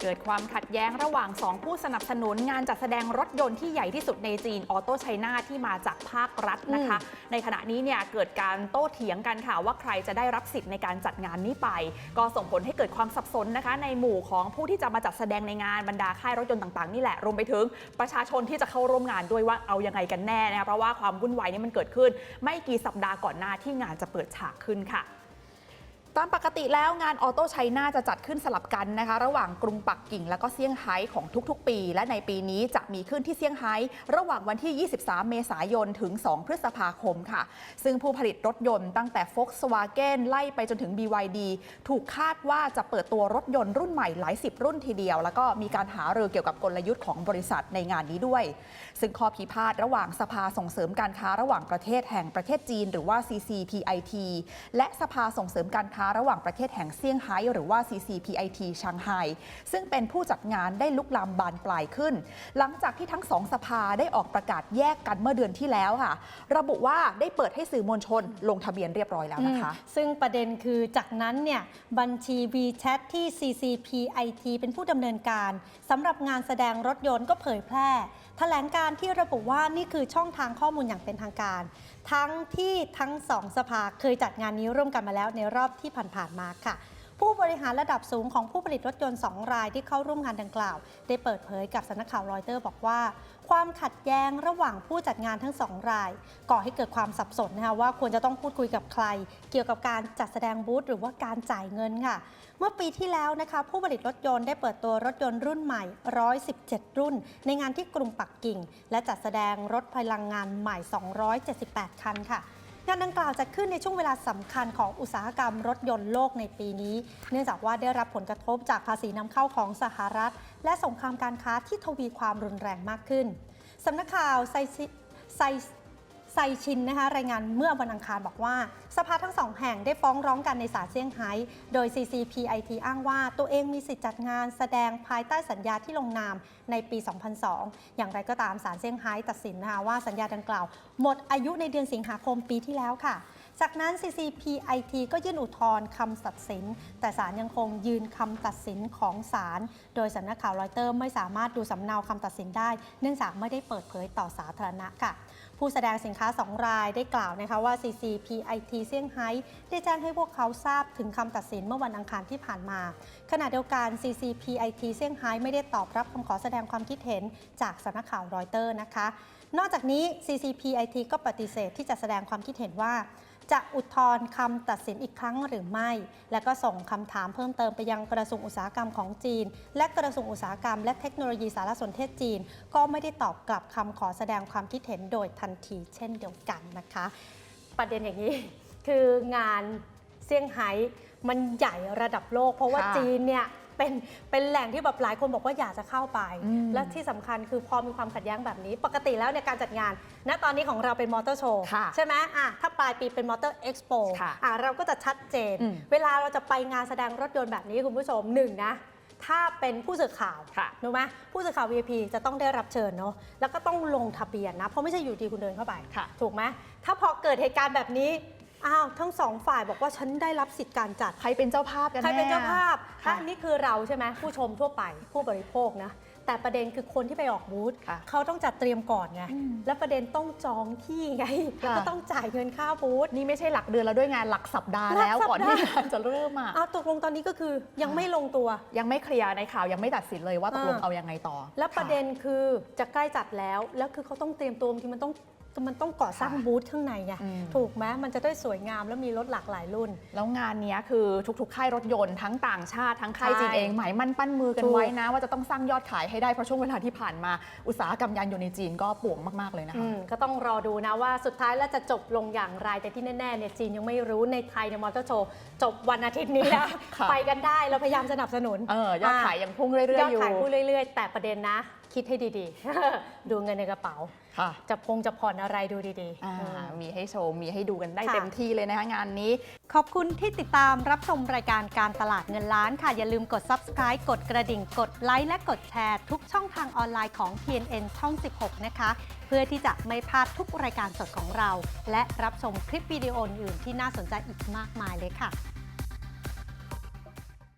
เกิดความขัดแย้งระหว่าง 2 ผู้สนับสนุนงานจัดแสดงรถยนต์ที่ใหญ่ที่สุดในจีนออโต้ไชน่าที่มาจากภาครัฐนะคะ ในขณะนี้เนี่ยเกิดการโต้เถียงกันค่ะว่าใครจะได้รับสิทธิ์ในการจัดงานนี้ไป ก็ส่งผลให้เกิดความสับสนนะคะ ในหมู่ของผู้ที่จะมาจัดแสดงในงานบรรดาค่ายรถยนต์ต่างๆนี่แหละรวมไปถึงประชาชนที่จะเข้าร่วมงานด้วยว่าเอายังไงกันแน่นะคะเพราะว่าความวุ่นวายนี้มันเกิดขึ้น ไม่กี่สัปดาห์ก่อนหน้าที่งานจะเปิดฉากขึ้นค่ะ ตามปกติแล้วงานออโต้ไชน่าจะจัดขึ้นสลับกันนะคะ ระหว่างกรุงปักกิ่ง และก็เซี่ยงไฮ้ของทุกๆ ปี และในปีนี้จะมีขึ้นที่เซี่ยงไฮ้ระหว่างวันที่ 23 เมษายนถึง 2 พฤษภาคมค่ะ ซึ่งผู้ผลิตรถยนต์ตั้งแต่ Volkswagen ไล่ไปจนถึง BYD ถูกคาดว่าจะเปิดตัวรถยนต์รุ่นใหม่หลายสิบรุ่นทีเดียว แล้วก็มีการหารือเกี่ยวกับกลยุทธ์ของบริษัทในงานนี้ด้วย ซึ่งข้อพิพาทระหว่างสภาส่งเสริมการค้าระหว่างประเทศแห่งประเทศจีน หรือว่า CCPIT และสภาส่งเสริมการค้าระหว่างประเทศแห่งเซี่ยงไฮ้หรือว่า CCPIT ชังไฮซึ่งเป็นผู้จัดงานได้ลุกลามบานปลายขึ้น หลังจากที่ทั้งสองสภาได้ออกประกาศแยกกันเมื่อเดือนที่แล้วค่ะ ระบุว่าได้เปิดให้สื่อมวลชนลงทะเบียนเรียบร้อยแล้วนะคะ ซึ่งประเด็นคือจากนั้นเนี่ยบัญชี WeChat ที่ CCPIT เป็นผู้ดำเนินการสำหรับงานแสดงรถยนต์ก็เผยแพร่ แถลงการที่ระบุว่านี่คือช่องทางข้อมูลอย่างเป็นทางการ ทั้งที่ทั้งสองสภาเคยจัดงานนี้ร่วมกันมาแล้วในรอบที่ผ่านๆมาค่ะ ผู้บริหารระดับสูงของผู้ผลิตรถยนต์ 2 รายที่เข้าร่วมงานดังกล่าว ได้เปิดเผยกับสำนักข่าวรอยเตอร์บอกว่า ความขัดแย้งระหว่างผู้จัดงานทั้งสองราย ก่อให้เกิดความสับสนนะคะว่าควรจะต้องพูดคุยกับใคร เกี่ยวกับการจัดแสดงบูธหรือว่าการจ่ายเงินค่ะ เมื่อปีที่แล้วนะคะผู้ผลิตรถยนต์ได้เปิดตัวรถยนต์รุ่นใหม่ 117 รุ่น ในงานที่กรุงปักกิ่ง และจัดแสดงรถพลังงานใหม่ 278 คันค่ะ งานดังกล่าวจะขึ้นในช่วงเวลาสำคัญของอุตสาหกรรมรถยนต์โลกในปีนี้ เนื่องจากว่าได้รับผลกระทบจากภาษีนำเข้าของสหรัฐ และสงครามการค้าที่ทวีความรุนแรงมากขึ้นสำนักข่าวไซซิไซ ไซชินนะคะรายงานเมื่อวันอังคารบอกว่า สภาทั้งสองแห่งได้ฟ้องร้องกันในศาลเซี่ยงไฮ้โดย CCPIT อ้างว่าตัวเองมีสิทธิจัดงานแสดงภายใต้สัญญาที่ลงนามในปี 2002 อย่างไรก็ตามศาลเซี่ยงไฮ้ตัดสินนะคะว่าสัญญาดังกล่าว หมดอายุในเดือนสิงหาคมปีที่แล้วค่ะ จากนั้น CCPIT ก็ยื่นอุทธรณ์คำตัดสิน แต่ศาลยังคงยืนคำตัดสินของศาลโดยสำนักข่าวรอยเตอร์ไม่สามารถดูสำเนาคำตัดสินได้ เนื่องจากไม่ได้เปิดเผยต่อสาธารณะค่ะ ผู้แสดงสินค้า 2 รายได้กล่าวนะคะว่า CCPIT เซี่ยงไฮ้ได้แจ้งให้พวกเขาทราบถึงคำตัดสินเมื่อวันอังคารที่ผ่านมา ขณะเดียวกัน CCPIT เซี่ยงไฮ้ไม่ได้ตอบรับคำขอแสดงความคิดเห็นจากสำนักข่าวรอยเตอร์นะคะ นอกจากนี้ CCPIT ก็ปฏิเสธที่จะแสดงความคิดเห็นว่า จะอุทธรณ์คำตัดสินอีกครั้งหรือไม่ และก็ส่งคำถามเพิ่มเติมไปยังกระทรวงอุตสาหกรรมของจีน และกระทรวงอุตสาหกรรม และเทคโนโลยีสารสนเทศจีน ก็ไม่ได้ตอบกลับคำขอแสดงความคิดเห็นโดยทันที เช่นเดียวกันนะคะ ประเด็นอย่างนี้คืองานเซี่ยงไฮ้มันใหญ่ระดับโลก เพราะว่าค่ะจีนเนี่ย เป็นเป็นแหล่งที่แบบหลายคนบอกว่าอยากจะเข้าไปอืมและที่สำคัญคือพอมีความขัดแย้งแบบนี้ ปกติแล้วในยการจัดงาน ณตอนนี้ของเราเป็นมอเตอร์โชว์ค่ะใช่ไหมอะถ้าปลายปีเป็นมอเตอร์เอ็กซ์โปค่ะอะเราก็จะชัดเจนอืมเวลาเราจะไปงานแสดงรถยนต์แบบนี้คุณผู้ชมหนึ่งนะถ้าเป็นผู้สื่อข่าวค่ะรู้ไหมผู้สื่อข่าว VIP จะต้องได้รับเชิญเนาะแล้วก็ต้องลงทะเบียนนะ เพราะไม่ใช่อยู่ดีคุณเดินเข้าไปค่ะถูกไหมถ้าพอเกิดเหตุการณ์แบบนี้ อ้าวทั้งสองฝ่ายบอกว่าฉันได้รับสิทธิ์การจัด ใครเป็นเจ้าภาพกันใครเป็นเจ้าภาพค่ะถ้านี่คือเราใช่ไหมผู้ชมทั่วไปผู้บริโภคนะ แต่ประเด็นคือคนที่ไปออกบูธค่ะเขาต้องจัดเตรียมก่อนไง อืมและประเด็นต้องจองที่ไงแล้วก็ค่ะต้องจ่ายเงินค่าบูธ นี่ไม่ใช่หลักเดือนแล้วด้วยงานหลักสัปดาห์แล้วหลักสัปดาห์ ก่อนที่งานจะเริ่มอะ อ้าวตกลงตอนนี้ก็คือยังไม่ลงตัว ยังไม่เคลียร์ในข่าวยังไม่ตัดสินเลยว่าตกลงอ่า เอายังไงต่อแล้วประเด็นค่คือจะใกล้จัดแล้ว แล้วคือเขาต้องเตรียมตัวบางทีมันต้อง มันต้องก่อสร้างค่ะบูธข้างในไงอืมถูกไหมมันจะได้สวยงามแล้วมีรถหลากหลายรุ่น แล้วงานเนี้ยคือทุกๆ ค่ายรถยนต์ทั้งต่างชาติทั้งค่ายใช่จีนเองหมายมั่นปั้นมือกันถูกไว้นะ ว่าจะต้องสร้างยอดขายให้ได้เพราะช่วงเวลาที่ผ่านมาอุตสาหกรรมยานยนต์ในจีนก็ป่วงมากๆเลยนะอืคะมก็ต้องรอดูนะว่าสุดท้ายแล้วจะจบลงอย่างไรแต่ที่แน่ๆเนี่ยจีนยังไม่รู้ในไทยในมอเตอร์โชว์จบวันอาทิตย์นี้นะค่ะไปกันได้เราพยายามสนับสนุนเออยอดขายยังพุ่งเรื่อยยอๆดอยู่ขายผู้เรื่อย ๆ แต่ประเด็นนะ คิดให้ดีๆ ดูเงินในกระเป๋า ค่ะจะพงจะผ่อนอะไรดูดีๆ อ่าอืมมีให้โชว์ มีให้ดูกันได้ค่ะ เต็มที่เลยนะคะงานนี้ ขอบคุณที่ติดตามรับชมรายการการตลาดเงินล้านค่ะ อย่าลืมกด subscribe กดกระดิ่ง กดไลค์และกดแชร์ ทุกช่องทางออนไลน์ของ TNN ช่อง 16 นะคะ เพื่อที่จะไม่พลาดทุกรายการสดของเรา และรับชมคลิปวิดีโออื่นๆที่น่าสนใจอีกมากมายเลยค่ะ